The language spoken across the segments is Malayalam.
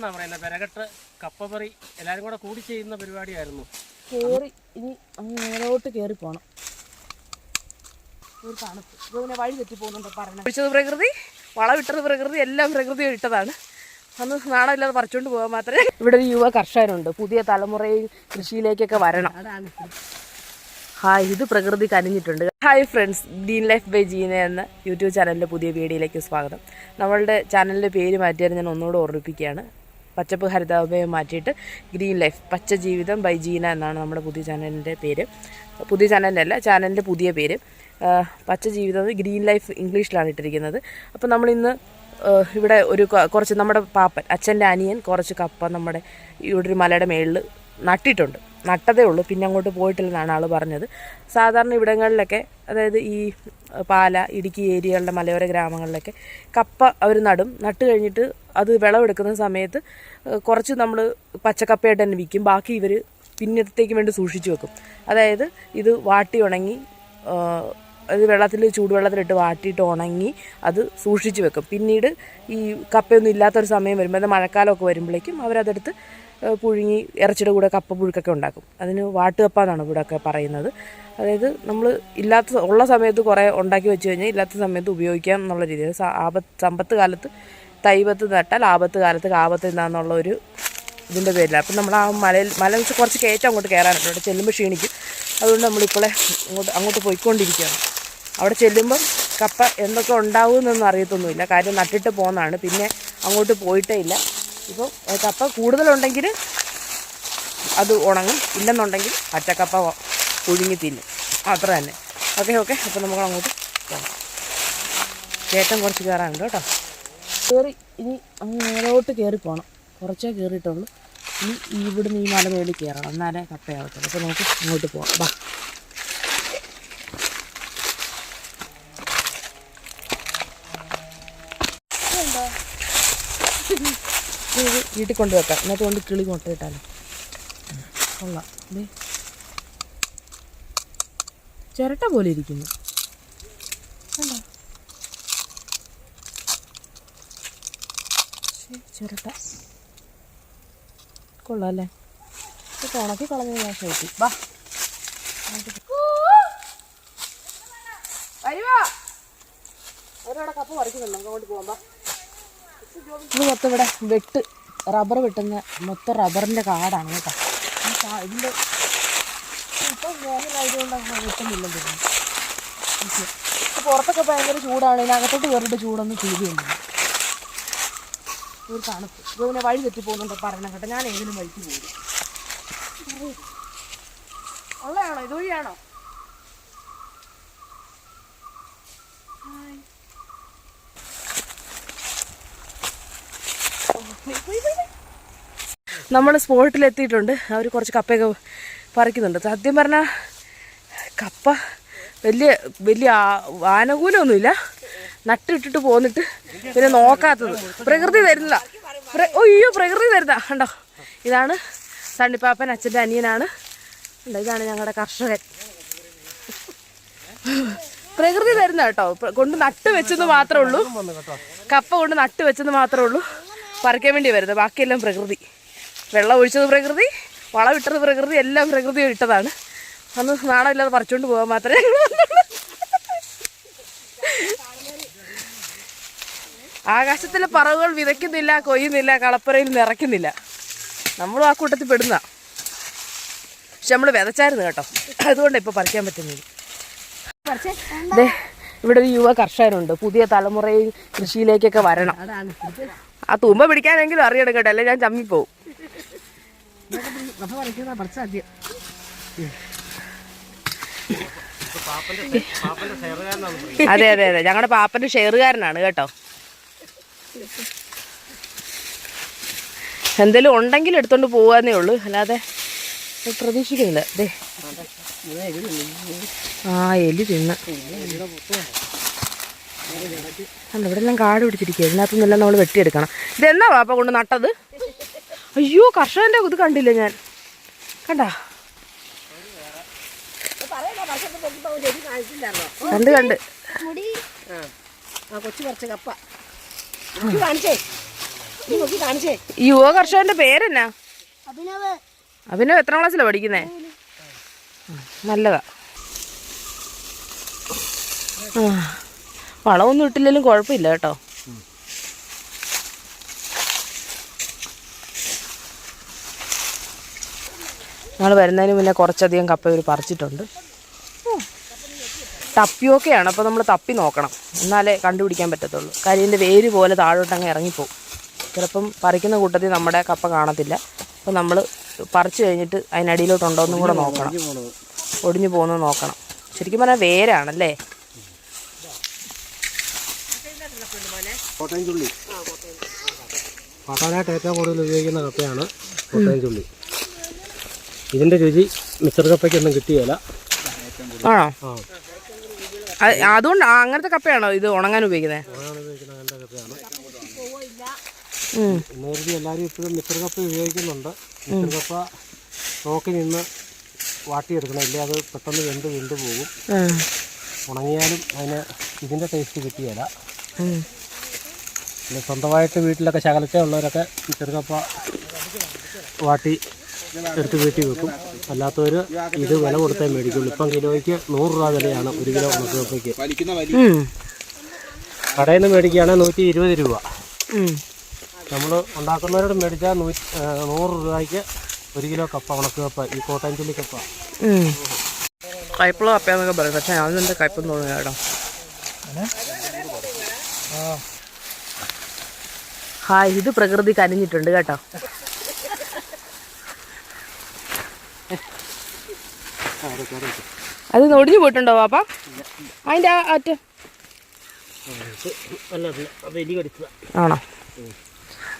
എന്നാ പറയുന്നത് പെരകട്ട് കപ്പപറി എല്ലാരും കൂടെ കൂടി ചെയ്യുന്ന പരിപാടിയായിരുന്നു. കേറി ഇനി അങ്ങ് മേലോട്ട് കേറി പോണം. ഒരു തണുപ്പ്. ഇത് പിന്നെ വഴി തെറ്റി പോകുന്നുണ്ട്? ഒഴിച്ചത് പ്രകൃതി വളമിട്ടത് പ്രകൃതി എല്ലാം പ്രകൃതി ഇട്ടതാണ്. അന്ന് നാണമില്ലാതെ പറിച്ചുകൊണ്ട് പോകാൻ മാത്രമേ ഇവിടെ ഒരു യുവ കർഷകനുണ്ട്. പുതിയ തലമുറയിൽ കൃഷിയിലേക്കൊക്കെ വരണം. ഹായ് ഇത് പ്രകൃതി കനിഞ്ഞിട്ടുണ്ട്. Hi friends Dean life by Jeena എന്ന യൂട്യൂബ് ചാനലിന്റെ പുതിയ വീഡിയോയിലേക്ക് സ്വാഗതം. നമ്മളുടെ ചാനലിന്റെ പേര് മാറ്റിയാൽ ഞാൻ ഒന്നുകൂടെ ഓർമ്മിപ്പിക്കുകയാണ്. പച്ചപ്പ് ഹരിതാഭയം മാറ്റിയിട്ട് ഗ്രീൻ ലൈഫ് പച്ച ജീവിതം ബൈ ജീന എന്നാണ് നമ്മുടെ പുതിയ ചാനലിന്റെ പേര്. പുതിയ ചാനലിന്റെ അല്ല ചാനലിന്റെ പുതിയ പേര്. പച്ച ജീവിതം ഗ്രീൻ ലൈഫ് ഇംഗ്ലീഷിലാണ് ഇട്ടിരിക്കുന്നത്. അപ്പോൾ നമ്മളിന്ന് ഇവിടെ ഒരു കുറച്ച് നമ്മുടെ പാപ്പൻ അച്ഛന്റെ അനിയൻ കുറച്ച് കപ്പ നമ്മുടെ ഇവിടെ ഒരു മലയുടെ മേളിൽ നട്ടിട്ടുണ്ട്. നട്ടതേ ഉള്ളൂ. പിന്നെ അങ്ങോട്ട് പോയിട്ടില്ലെന്നാണ് ആൾ പറഞ്ഞത്. സാധാരണ ഇവിടങ്ങളിലൊക്കെ അതായത് ഈ പാല ഇടുക്കി ഏരിയകളുടെ മലയോര ഗ്രാമങ്ങളിലൊക്കെ കപ്പ അവർ നടും. നട്ട് കഴിഞ്ഞിട്ട് അത് വിളവെടുക്കുന്ന സമയത്ത് കുറച്ച് നമ്മൾ പച്ചക്കപ്പയായിട്ട് തന്നെ വിൽക്കും. ബാക്കി ഇവർ പിന്നത്തേക്ക് വേണ്ടി സൂക്ഷിച്ചു വെക്കും. അതായത് ഇത് വാട്ടി ഉണങ്ങി അത് വെള്ളത്തിൽ ചൂടുവെള്ളത്തിലിട്ട് വാട്ടിയിട്ട് ഉണങ്ങി അത് സൂക്ഷിച്ച് വെക്കും. പിന്നീട് ഈ കപ്പയൊന്നും ഇല്ലാത്തൊരു സമയം വരുമ്പോൾ അത് മഴക്കാലമൊക്കെ വരുമ്പോഴേക്കും അവരതെടുത്ത് പുഴുങ്ങി ഇറച്ചിയുടെ കൂടെ കപ്പ പുഴുക്കൊക്കെ ഉണ്ടാക്കും. അതിന് വാട്ടുകപ്പ എന്നാണ് ഇവിടെയൊക്കെ പറയുന്നത്. അതായത് നമ്മൾ ഇല്ലാത്ത ഉള്ള സമയത്ത് കുറേ ഉണ്ടാക്കി വെച്ച് കഴിഞ്ഞാൽ ഇല്ലാത്ത സമയത്ത് ഉപയോഗിക്കാം എന്നുള്ള രീതിയിൽ. ആപത്ത് സമ്പത്ത് കാലത്ത് തൈപത്ത് നട്ടാൽ ആപത്ത് കാലത്ത് കാപത്ത് എന്താണെന്നുള്ള ഒരു ഇതിന്റെ പേരിൽ അപ്പം നമ്മൾ ആ മലയിൽ മല കുറച്ച് കയറ്റം അങ്ങോട്ട് കയറാനുണ്ട്. അവിടെ ചെല്ലുമ്പോൾ ക്ഷീണിക്കും. അതുകൊണ്ട് നമ്മളിപ്പോളെ അങ്ങോട്ട് അങ്ങോട്ട് പോയിക്കൊണ്ടിരിക്കുകയാണ്. അവിടെ ചെല്ലുമ്പം കപ്പ എന്തൊക്കെ ഉണ്ടാവുമെന്നൊന്നും അറിയത്തൊന്നുമില്ല. കാര്യം നട്ടിട്ട് പോകുന്നതാണ് പിന്നെ അങ്ങോട്ട് പോയിട്ടേ ഇല്ല. ഇപ്പോൾ കപ്പ കൂടുതലുണ്ടെങ്കിൽ അത് ഉണങ്ങും. ഇല്ലെന്നുണ്ടെങ്കിൽ പച്ചക്കപ്പ പുഴുങ്ങി തിന്നും. അത്ര തന്നെ. Okay okay. അപ്പോൾ നമുക്ക് അങ്ങോട്ട് പോകാം. കയറ്റം കുറച്ച് കയറാനുണ്ട് കേട്ടോ. കയറി ഇനി അങ്ങ് മേലോട്ട് കയറി പോകണം കുറച്ചേ കയറിയിട്ടുള്ളൂ. ഇനി ഇവിടുന്ന് ഈ മല മേളിൽ കയറണം. എന്നാലേ കപ്പയാവത്തുള്ളൂ. അപ്പോൾ നമുക്ക് അങ്ങോട്ട് പോകാം. ബാ. വീട്ടിൽ കൊണ്ട് വെക്കാം. എന്നിട്ട് കൊണ്ട് കിളി മുട്ടയിട്ടാലോ കൊള്ളാം. ചിരട്ട പോലെ ഇരിക്കുന്നു. ചിരട്ട. കൊള്ളാം അല്ലേ ഇത് ഉണക്കി കളഞ്ഞ ഞാൻ ചോദിച്ചു വാ. വരുവാ. ഒരാടെ കപ്പ് പറിക്കുന്നുണ്ടോ. അങ്ങോട്ട് പോകാം വാ. ഇത് മൊത്തം ഇവിടെ വെട്ട്. റബ്ബർ വെട്ടുന്ന മൊത്തം റബ്ബറിന്റെ കാടാണ് കേട്ടോ. ഈ കാ- ഇതിന്റെ ഇപ്പം വേനലായതുകൊണ്ട് അങ്ങനെ വെട്ടുന്നില്ലെന്ന് തോന്നുന്നു. പുറത്തൊക്കെ ഭയങ്കര ചൂടാണ്. ഇതിനകത്തോട്ട് വേറിട്ട് ചൂടൊന്നും ചെയ്യുന്നില്ല ഒരു തണുപ്പ്. ഇത് പിന്നെ വഴി തെറ്റി പോകുന്നുണ്ട് പറയണം കേട്ടോ. ഞാൻ ഏതിനും വഴിക്ക് പോകും. ഉള്ളതാണോ ഇതുവഴിയാണോ? നമ്മൾ സ്പോട്ടിൽ എത്തിയിട്ടുണ്ട് അവർ കുറച്ച് കപ്പയൊക്കെ പറിക്കുന്നുണ്ട്. സത്യം പറഞ്ഞാൽ കപ്പ വലിയ വലിയ ആനുകൂലമൊന്നുമില്ല നട്ടിട്ടിട്ട് പോന്നിട്ട് പിന്നെ നോക്കാത്തത്. പ്രകൃതി തരുന്നതാ. ഒയ്യോ പ്രകൃതി തരുന്ന കണ്ടോ? ഇതാണ് തണ്ണിപ്പാപ്പൻ അച്ഛന്റെ അനിയനാണ്. ഇതാണ് ഞങ്ങളുടെ കർഷകൻ. പ്രകൃതി തരുന്ന കേട്ടോ. കൊണ്ട് നട്ട് വെച്ചെന്ന് മാത്രമേ ഉള്ളൂ. കപ്പ കൊണ്ട് നട്ട് വെച്ചെന്ന് മാത്രമേ ഉള്ളൂ. പറിക്കാൻ വേണ്ടി വരുന്നത്. ബാക്കിയെല്ലാം പ്രകൃതി. വെള്ളം ഒഴിച്ചത് പ്രകൃതി വളമിട്ടത് പ്രകൃതി എല്ലാം പ്രകൃതി ഇട്ടതാണ്. അന്ന് നാണമില്ലാതെ പറിച്ചുകൊണ്ട് പോകാൻ മാത്രമേ ആകാശത്തിലെ പറവുകൾ വിതയ്ക്കുന്നില്ല കൊയ്യുന്നില്ല കളപ്പുരയിൽ നിറയ്ക്കുന്നില്ല. നമ്മളും ആ കൂട്ടത്തിൽ പെടുന്ന. പക്ഷെ നമ്മൾ വിതച്ചായിരുന്നു കേട്ടോ. അതുകൊണ്ടാണ് ഇപ്പോൾ പറിക്കാൻ പറ്റുന്നത്. ദേ, ഇവിടെ ഒരു യുവ കർഷകനുണ്ട്. പുതിയ തലമുറയിൽ കൃഷിയിലേക്കൊക്കെ വരണം. ആ തുമ്പ പിടിക്കാനെങ്കിലും അറിയണം കേട്ടോ അല്ലെ? ഞാൻ ചമ്മിപ്പോവും. അതെ അതെ അതെ. ഞങ്ങളുടെ പാപ്പന്റെ ഷെയറുകാരനാണ് കേട്ടോ. എന്തെങ്കിലും ഉണ്ടെങ്കിൽ എടുത്തോണ്ട് പോവാന്നേ ഉള്ളൂ. അല്ലാതെ പ്രതീക്ഷിക്കുന്നില്ല. അതെ ആ എലി തിന്ന്. അല്ല ഇവിടെ എല്ലാം കാട് പിടിച്ചിരിക്കുക ഇതിനകത്തു നിന്നെല്ലാം നമ്മൾ വെട്ടിയെടുക്കണം. ഇതെന്നാ വാപ്പ കൊണ്ട് നട്ടത്? അയ്യോ കർഷകന്റെ ഇത് കണ്ടില്ല ഞാൻ? കണ്ടാ? കണ്ട് കണ്ട്. ആ. കൊച്ചു കുറച്ച് കപ്പ. എനിക്ക് കാണിച്ചേ. ഈ യുവ കർഷകന്റെ പേരെന്നാ? അഭിനവ്. അഭിനവ് എത്ര ക്ലാസ്സിലാണ് പഠിക്കുന്നേ? നല്ലതാ. ആ, വളമൊന്നും ഇട്ടില്ലെങ്കിലും കുഴപ്പമില്ല കേട്ടോ. ഞങ്ങൾ വരുന്നതിന് മുന്നേ കുറച്ചധികം കപ്പ ഇവർ പറിച്ചിട്ടുണ്ട്. തപ്പിയൊക്കെയാണ് അപ്പോൾ നമ്മൾ തപ്പി നോക്കണം. എന്നാലേ കണ്ടുപിടിക്കാൻ പറ്റത്തുള്ളൂ. കാര്യം ഇതിന്റെ വേര് പോലെ താഴോട്ട് അങ്ങ് ഇറങ്ങിപ്പോവും. ചിലപ്പം പറിക്കുന്ന കൂട്ടത്തിൽ നമ്മുടെ കപ്പ കാണത്തില്ല. അപ്പോൾ നമ്മൾ പറിച്ചു കഴിഞ്ഞിട്ട് അതിനടിയിലോട്ടുണ്ടോ എന്നും കൂടെ നോക്കണം. ഒടിഞ്ഞു പോകുന്നത് നോക്കണം. ശരിക്കും പറഞ്ഞാൽ വേരാണല്ലേ? കോട്ടയം ചുള്ളി പാട്ടാനായിട്ട് ഏറ്റവും കൂടുതൽ ഉപയോഗിക്കുന്ന കപ്പയാണ് കോട്ടയം ചുള്ളി ഇതിന്റെ രുചി മിശ്ര കപ്പയ്ക്കൊന്നും കിട്ടിയല്ല ആണോ? അതുകൊണ്ട് അങ്ങനത്തെ കപ്പയാണോ ഇത് ഉണങ്ങാൻ ഉപയോഗിക്കുന്നത് എല്ലാവരും ഇപ്പോഴും മിശ്ര കപ്പ ഉപയോഗിക്കുന്നുണ്ട്. മിശ്ര കപ്പ നോക്കി നിന്ന് വാട്ടിയെടുക്കണം. ഇല്ലേ അത് പെട്ടെന്ന് വെന്ത് വെന്ത് പോകും. ഉണങ്ങിയാലും അതിന് ഇതിന്റെ ടേസ്റ്റ് കിട്ടിയല്ല. പിന്നെ സ്വന്തമായിട്ട് വീട്ടിലൊക്കെ ശകലത്തെ ഉള്ളവരൊക്കെ ചെറുകപ്പ വാട്ടി എടുത്ത് വീട്ടിൽ വെക്കും. അല്ലാത്തവർ ഇത് വില കൊടുത്തേ മേടിക്കുള്ളൂ. ഇപ്പം കിലോയ്ക്ക് നൂറ് രൂപ വിലയാണ് ഒരു കിലോ ഉണക്കപ്പയ്ക്ക് ഉം. കടയിൽ നിന്ന് മേടിക്കുകയാണെങ്കിൽ നൂറ്റി ഇരുപത് രൂപ. നമ്മൾ ഉണ്ടാക്കുന്നവരോട് മേടിച്ചാൽ നൂറ്റി നൂറ് രൂപയ്ക്ക് ഒരു കിലോ കപ്പ ഉണക്ക് കപ്പ ഈ കോട്ടയം ചുള്ളി കപ്പ. കയ്പുള്ള കപ്പയാന്നൊക്കെ പറയും. പക്ഷെ അതിനെന്താ കയ്പെന്ന് തോന്നുന്നു കേട്ടോ? ഹായ് ഇത് പ്രകൃതി കനിഞ്ഞിട്ടുണ്ട് കേട്ടോ. അത് ഒടിഞ്ഞു പോയിട്ടുണ്ടോ പാപ്പ അതിന്റെ ആ അറ്റ ആണോ?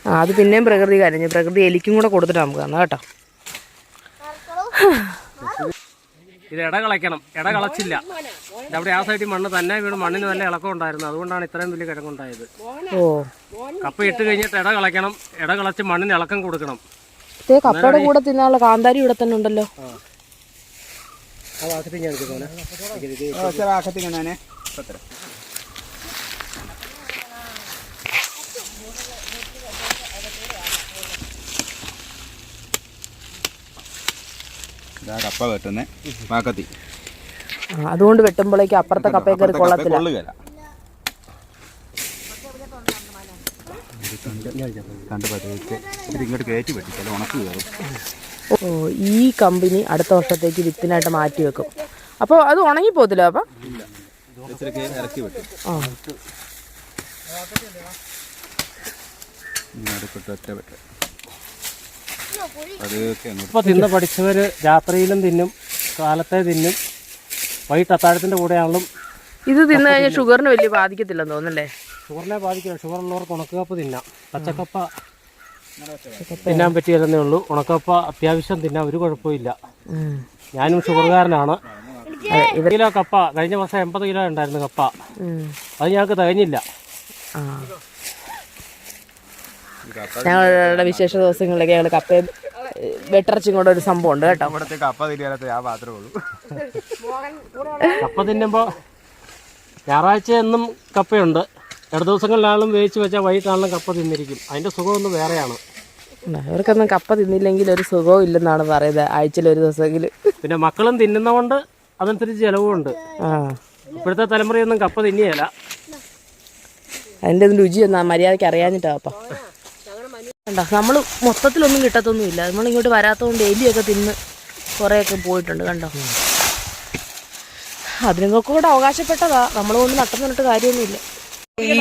ആ അത് പിന്നെയും പ്രകൃതി കരഞ്ഞു പ്രകൃതി എലിക്കും കൂടെ കൊടുത്തിട്ട് നമുക്ക് തന്നു കേട്ടോ. ഇത് ഇട കളയ്ക്കണം. ഇട കളച്ചില്ല. അവിടെ ആ സൈഡിൽ മണ്ണ് തന്നെ വീണ് മണ്ണിന് നല്ല ഇളക്കം ഉണ്ടായിരുന്നു. അതുകൊണ്ടാണ് ഇത്രയും വലിയ കിഴങ്ങുണ്ടായത് ഓ. കപ്പ ഇട്ട് കഴിഞ്ഞിട്ട് ഇട കളയ്ക്കണം. ഇട കളച്ച് മണ്ണിന് ഇളക്കം കൊടുക്കണം. കപ്പയുടെ കൂടെ തിന്നാനുള്ള കാന്താരി ഇവിടെ തന്നെ ഉണ്ടല്ലോ. ആ. വാക്കത്തി ഞാൻ ഇതാ കപ്പ വെട്ടുന്നേ. പാക്കത്തി അതുകൊണ്ട് വെട്ടുമ്പോഴേക്കും അപ്പുറത്തെ കപ്പയെ കയറി കൊള്ളത്തില്ല. കൊള്ളുകയില്ല കണ്ട് പതുക്കെ. ഇത് ഇങ്ങോട്ട് കയറ്റി വെട്ടിച്ചാൽ ഉണക്ക് കയറും. ഓ ഈ കമ്പനി അടുത്ത വർഷത്തേക്ക് വിത്തിനായിട്ട് മാറ്റി വെക്കും. അപ്പോൾ അത് ഉണങ്ങി പോകത്തില്ല അപ്പം? ആ. അടുപ്പിട്ട് ഒറ്റ വെട്ട്. ഇപ്പോൾ തിന്ന് പഠിച്ചവർ രാത്രിയിലും തിന്നും കാലത്തെ തിന്നും. വൈകിട്ട് അത്താഴത്തിന്റെ കൂടെയാണെങ്കിലും ഇത് തിന്നു കഴിഞ്ഞാൽ ഷുഗറിന് വലിയ ബാധിക്കത്തില്ലെന്ന് തോന്നുന്നല്ലേ? ഷുഗറിനെ ബാധിക്കില്ല. ഷുഗർ ഉള്ളവർക്ക് ഉണക്കക്കപ്പ തിന്നാം. പച്ചക്കപ്പ തിന്നാൻ പറ്റിയതന്നെ ഉള്ളൂ. ഉണക്കപ്പ അത്യാവശ്യം തിന്നാൻ ഒരു കുഴപ്പമില്ല. ഞാനും ഷുഗറുകാരനാണ് കിലോ കപ്പ കഴിഞ്ഞ മാസം എൺപത് കിലോ ഉണ്ടായിരുന്നു കപ്പ. അത് ഞങ്ങൾക്ക് തികഞ്ഞില്ല. ഞങ്ങളുടെ വിശേഷ ദിവസങ്ങളിലൊക്കെ ഞങ്ങൾ കപ്പ വെട്ടിറച്ചും കൂടെ ഒരു സംഭവം ഉണ്ട് കേട്ടോ. ഇവിടത്തെ കപ്പ തിരിയാലത്തെ ആ മാത്രമേ ഉള്ളൂ. കപ്പ തിന്നുമ്പോൾ ഞായറാഴ്ച എന്നും കപ്പയുണ്ട്. ഇട ദിവസങ്ങളിലാണെങ്കിലും വേവിച്ച് വെച്ചാൽ വൈകിട്ടാണെങ്കിലും കപ്പ തിന്നിരിക്കും. അതിന്റെ സുഖം ഒന്ന് വേറെയാണ്. ഇവർക്കൊന്നും കപ്പ തിന്നില്ലെങ്കിൽ ഒരു സുഖവും ഇല്ലെന്നാണ് പറയുന്നത്. ആഴ്ചയിൽ ഒരു ദിവസമെങ്കിലും. പിന്നെ മക്കളും തിന്നുന്നതുകൊണ്ട് അതനുസരിച്ച് ചിലവുമുണ്ട് ആ. ഇപ്പോഴത്തെ തലമുറയൊന്നും കപ്പ തിന്നിയല്ല അതിന്റെ ഒന്നും രുചിയൊന്നും മര്യാദയ്ക്ക് അറിയാഞ്ഞിട്ടാ അപ്പം കണ്ടോ? നമ്മൾ മൊത്തത്തിലൊന്നും കിട്ടത്തൊന്നുമില്ല. നമ്മൾ ഇങ്ങോട്ട് വരാത്തതുകൊണ്ട് എലിയൊക്കെ തിന്ന് കുറേയൊക്കെ പോയിട്ടുണ്ട് കണ്ടോ? അതിനൊക്കെ കൂടെ അവകാശപ്പെട്ടതാ. നമ്മൾ ഒന്നും നട്ടം നിന്നിട്ട് കാര്യമൊന്നുമില്ല. ഈ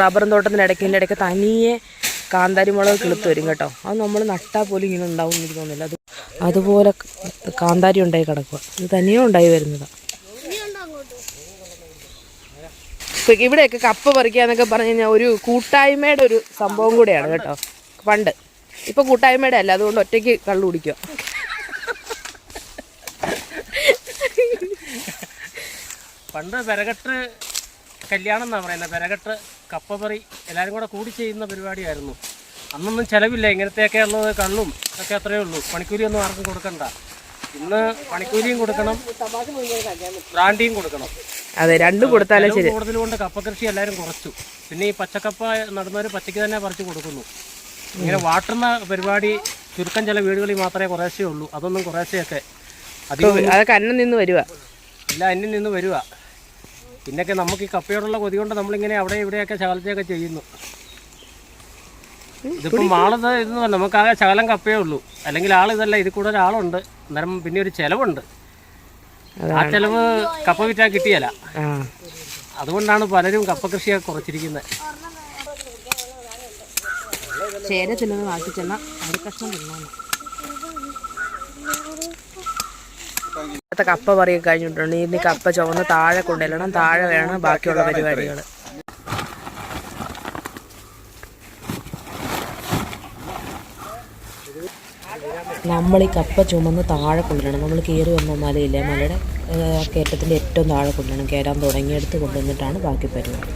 റബ്ബറും തോട്ടത്തിന്റെ ഇടയ്ക്കിന്റെ ഇടയ്ക്ക് തനിയെ കാന്താരി മുളക് കിളുത്ത് വരും കേട്ടോ. അത് നമ്മൾ നട്ടാൽ പോലും ഇങ്ങനെ ഉണ്ടാവും എനിക്ക് തോന്നുന്നില്ല. അത് അതുപോലെ കാന്താരി ഉണ്ടായി കിടക്കുക. ഇത് തനിയെ ഉണ്ടായി വരുന്നതാണ് ഇപ്പൊ ഇവിടെയൊക്കെ കപ്പ പറിക്കുക എന്നൊക്കെ പറഞ്ഞു കഴിഞ്ഞാൽ ഒരു കൂട്ടായ്മയുടെ ഒരു സംഭവം കൂടെയാണ് കേട്ടോ. പണ്ട് ഇപ്പൊ കൂട്ടായ്മയുടെ അല്ല അതുകൊണ്ട് ഒറ്റയ്ക്ക് കള്ളു കുടിക്കുക. പണ്ട് വിറകട്ട് കല്യാണം എന്നാണ് പറയുന്നത് വിറകട്ട് കപ്പപറി എല്ലാവരും കൂടെ കൂടി ചെയ്യുന്ന പരിപാടിയായിരുന്നു. അന്നൊന്നും ചിലവില്ല ഇങ്ങനത്തെയൊക്കെ ഉള്ളത് കള്ളും ഒക്കെ അത്രയേ ഉള്ളൂ. പണിക്കൂലി ഒന്നും ആർക്കും കൊടുക്കണ്ട. ഇന്ന് പണിക്കൂലിയും കൊടുക്കണം ബ്രാൻഡിയും കൊടുക്കണം. അതെ രണ്ടും കൊടുത്താലേ ശരി. കൂടുതൽ കൊണ്ട് കപ്പ കൃഷി എല്ലാവരും കുറച്ചു. പിന്നെ ഈ പച്ചക്കപ്പ നടുന്നവർ പച്ചയ്ക്ക് തന്നെ പറിച്ചു കൊടുക്കുന്നു. ഇങ്ങനെ വാട്ടുന്ന പരിപാടി ചുരുക്കം ചില വീടുകളിൽ മാത്രമേ കുറേശ്ശേ ഉള്ളൂ. അതൊന്നും കുറേശ്ശെയൊക്കെ അതൊക്കെ അന്നം നിന്ന് വരുക ഇല്ല അന്യം നിന്ന് വരിക പിന്നൊക്കെ നമുക്ക് ഈ കപ്പയോടുള്ള കൊതി കൊണ്ട് നമ്മളിങ്ങനെ അവിടെ ഇവിടെയൊക്കെ ശകലത്തെയൊക്കെ ചെയ്യുന്നു. ഇതിപ്പോൾ ആളത് ഇതെന്ന് പറഞ്ഞാൽ നമുക്കാകെ ശകലം കപ്പയേ ഉള്ളൂ. അല്ലെങ്കിൽ ആൾ ഇതല്ല ഇതിൽ കൂടെ ഒരാളുണ്ട് അന്നേരം പിന്നെ ഒരു ചിലവുണ്ട്. ആ ചിലവ് കപ്പ വിറ്റാൽ കിട്ടിയല്ല അതുകൊണ്ടാണ് പലരും കപ്പ കൃഷിയൊക്കെ കുറച്ചിരിക്കുന്നത് ചേര തിന്നത് ബാക്കി ചെന്ന അരിക്കഷ്ണം തിന്നാണ് കപ്പ പറയൊക്കെ കഴിഞ്ഞിട്ടുണ്ട്. ഇനി കപ്പ ചുവന്ന് താഴെ കൊണ്ടുവരണം. താഴെ വേണം ബാക്കിയുള്ള പരിപാടികൾ നമ്മൾ ഈ കപ്പ ചുമന്ന് താഴെ കൊണ്ടുവരണം. നമ്മൾ കയറി വന്ന മലയില്ലേ? മലയുടെ കയറ്റത്തിന്റെ ഏറ്റവും താഴെ കൊണ്ടുവരണം. കയറാൻ തുടങ്ങിയെടുത്ത് കൊണ്ടുവന്നിട്ടാണ് ബാക്കി പരിപാടി.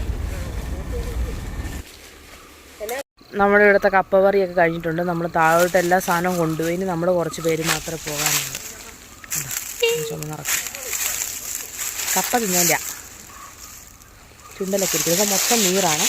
നമ്മുടെ ഇവിടുത്തെ കപ്പ പറിയൊക്കെ കഴിഞ്ഞിട്ടുണ്ട്. നമ്മൾ താഴോട്ട് എല്ലാ സാധനവും കൊണ്ടുപോയി. നമ്മൾ കുറച്ച് പേര് മാത്രമേ പോകാനുള്ളൂ? കപ്പ തിന്നില്ല ചുണ്ടലൊക്കെ ഇരിക്കും ഇതൊക്കെ മൊത്തം നീറാണ്.